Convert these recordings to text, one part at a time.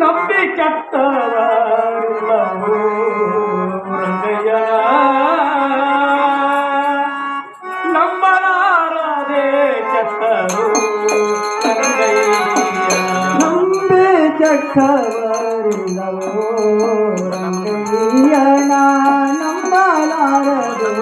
நம்பி கட்டவாரு நம்பலாரதே கட்டவோ நம்பி கட்டவாரில்லவோ రంగయ్యనా నమ్మలారదు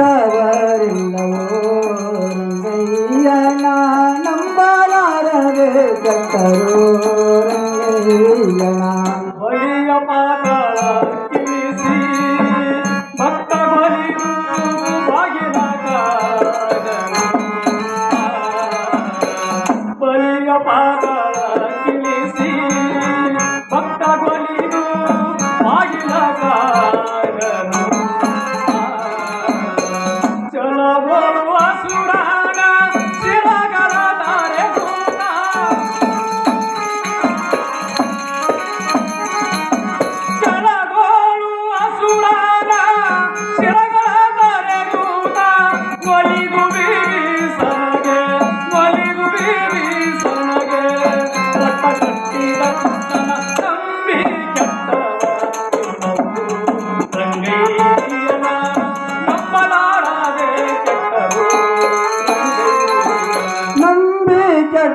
கட்டவரில்லவோ நம்பாரே கட்டரோ வழிய மாதா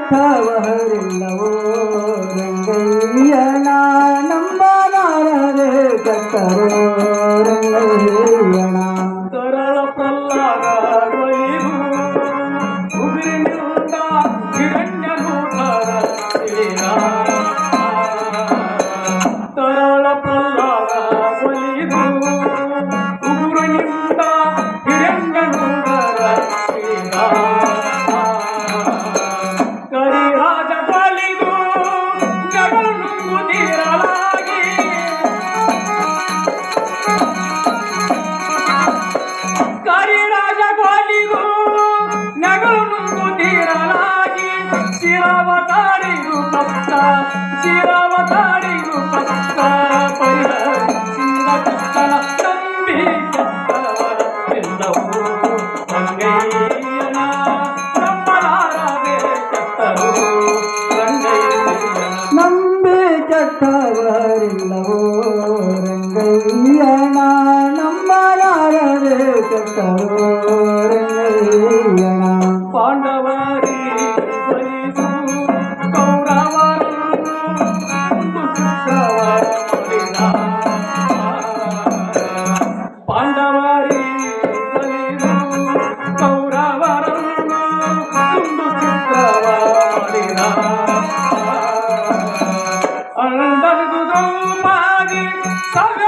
കത്തവരില്ലവോ നമ്മ നാളെ കത്തറോ ವೀರನಾಗಿ ಶಿರವ ತಾಡಿರು sabe